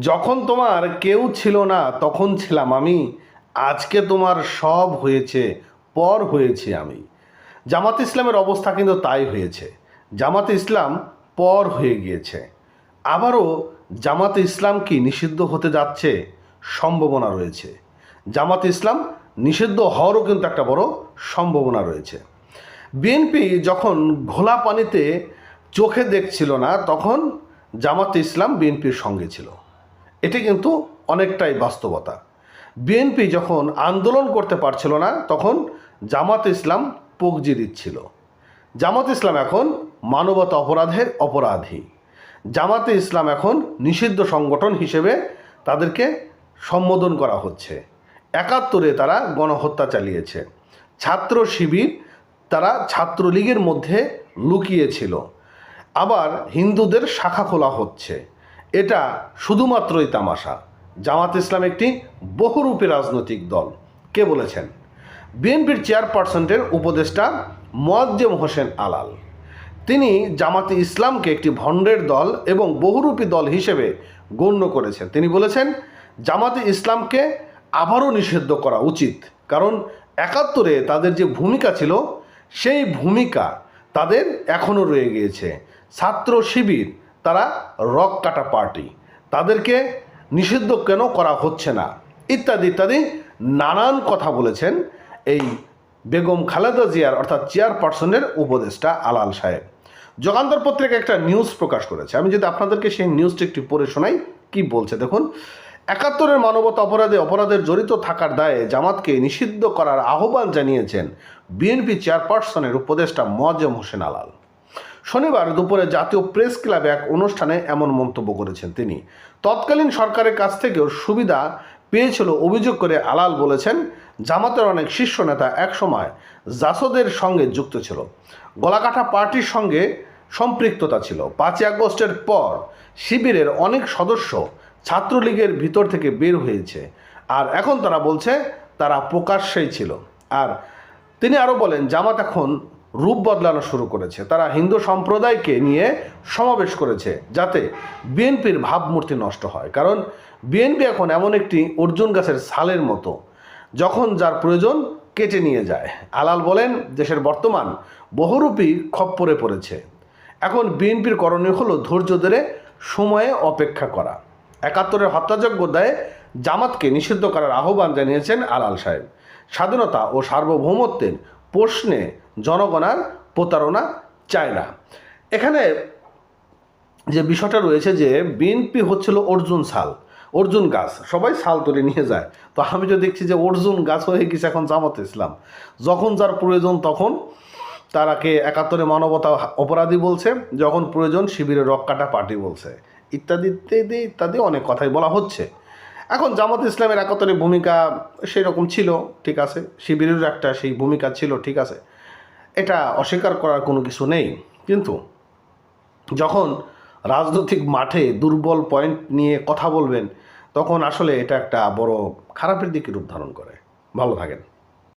যখন তোমার কেউ ছিল না, তখন ছিলাম আমি। আজকে তোমার সব হয়েছে, পর হয়েছে আমি। জামাত ইসলামের অবস্থা কিন্তু তাই হয়েছে। জামাত ইসলাম পর হয়ে গিয়েছে। আবারও জামাত ইসলাম কি নিষিদ্ধ হতে যাচ্ছে সম্ভাবনা রয়েছে। জামাত ইসলাম নিষিদ্ধ হওয়ারও কিন্তু একটা বড় সম্ভাবনা রয়েছে। বিএনপি যখন ঘোলা পানিতে চোখে দেখছিল না, তখন জামাত ইসলাম বিএনপির সঙ্গে ছিল। এটি কিন্তু অনেকটাই বাস্তবতা। বিএনপি যখন আন্দোলন করতে পারছিল না, তখন জামাত ইসলাম পগজি দিচ্ছিল। জামাত ইসলাম এখন মানবতা অপরাধের অপরাধী। জামাতে ইসলাম এখন নিষিদ্ধ সংগঠন হিসেবে তাদেরকে সম্বোধন করা হচ্ছে। একাত্তরে তারা গণহত্যা চালিয়েছে। ছাত্র শিবির তারা ছাত্রলীগের মধ্যে লুকিয়েছিল। আবার হিন্দুদের শাখা খোলা হচ্ছে। এটা শুধুমাত্রই তামাশা। জামাত ইসলাম একটি বহুরূপী রাজনৈতিক দল। কে বলেছেন? বিএনপির চেয়ারপারসনের উপদেষ্টা মোয়াজ্জেম হোসেন আলাল। তিনি জামাতে ইসলামকে একটি ভণ্ডের দল এবং বহুরূপী দল হিসেবে গণ্য করেছেন। তিনি বলেছেন, জামাতে ইসলামকে আবারও নিষিদ্ধ করা উচিত, কারণ একাত্তরে তাদের যে ভূমিকা ছিল, সেই ভূমিকা তাদের এখনও রয়ে গিয়েছে। ছাত্র শিবির তারা রক কাটা পার্টি। তাদেরকে নিষিদ্ধ কেন করা হচ্ছে না? ইত্যাদি ইত্যাদি নানান কথা বলেছেন এই বেগম খালেদা জিয়ার, অর্থাৎ চেয়ারপারসনের উপদেষ্টা আলাল সাহেব। যোগান্তর পত্রিকা একটা নিউজ প্রকাশ করেছে। আমি যদি আপনাদেরকে সেই নিউজটি একটু পড়ে শোনাই, কি বলছে দেখুন, একাত্তরের মানবতা অপরাধে অপরাধের জড়িত থাকার দায়ে জামাতকে নিষিদ্ধ করার আহ্বান জানিয়েছেন বিএনপি চেয়ারপারসনের উপদেষ্টা মোয়াজ্জেম হোসেন আলাল। শনিবার দুপুরে জাতীয় প্রেস ক্লাবে এক অনুষ্ঠানে এমন মন্তব্য করেছেন তিনি। তৎকালীন সরকারের কাছ থেকেও সুবিধা পেয়েছিল অভিযোগ করে আলাল বলেছেন, জামাতের অনেক শীর্ষ নেতা একসময় জাসদের সঙ্গে যুক্ত ছিল। গলাকাটা পার্টির সঙ্গে সম্পৃক্ততা ছিল। পাঁচই আগস্টের পর শিবিরের অনেক সদস্য ছাত্রলীগের ভিতর থেকে বের হয়েছে। আর এখন তারা বলছে, তারা প্রকাশ্যেই ছিল। আর তিনি আরও বলেন, জামাত এখন রূপ বদলানো শুরু করেছে। তারা হিন্দু সম্প্রদায়কে নিয়ে সমাবেশ করেছে যাতে বিএনপির ভাবমূর্তি নষ্ট হয়। কারণ বিএনপি এখন এমন একটি অর্জুন গাছের ছালের মতো, যখন যার প্রয়োজন কেটে নিয়ে যায়। আলাল বলেন, দেশের বর্তমান বহুরূপী খপ্পরে পড়েছে। এখন বিএনপির করণীয় হলো ধৈর্য ধরে সময়ে অপেক্ষা করা। একাত্তরের হত্যাযজ্ঞ দায়ে জামাতকে নিষিদ্ধ করার আহ্বান জানিয়েছেন আলাল সাহেব। স্বাধীনতা ও সার্বভৌমত্বের প্রশ্নে জনগণ আর প্রতারণা চায় না। এখানে যে বিষয়টা রয়েছে যে বিএনপি হচ্ছিল অর্জুন সাল অর্জুন গাছ, সবাই সাল তুলে নিয়ে যায়। তো আমি তো দেখছি যে অর্জুন গাছ হয়ে গেছে এখন জামাত ইসলাম। যখন যার প্রয়োজন তখন তারাকে একাত্তরে মানবতা অপরাধী বলছে, যখন প্রয়োজন শিবিরের রক্কাটা পার্টি বলছে। ইত্যাদি ইত্যাদি ইত্যাদি অনেক কথাই বলা হচ্ছে। এখন জামাত ইসলামের একাত্তরে ভূমিকা সেই রকম ছিল, ঠিক আছে। শিবিরের একটা সেই ভূমিকা ছিল, ঠিক আছে। এটা অস্বীকার করার কোনো কিছু নেই। কিন্তু যখন রাজনৈতিক মাঠে দুর্বল পয়েন্ট নিয়ে কথা বলবেন, তখন আসলে এটা একটা বড় খারাপের দিকে রূপ ধারণ করে। ভালো থাকেন।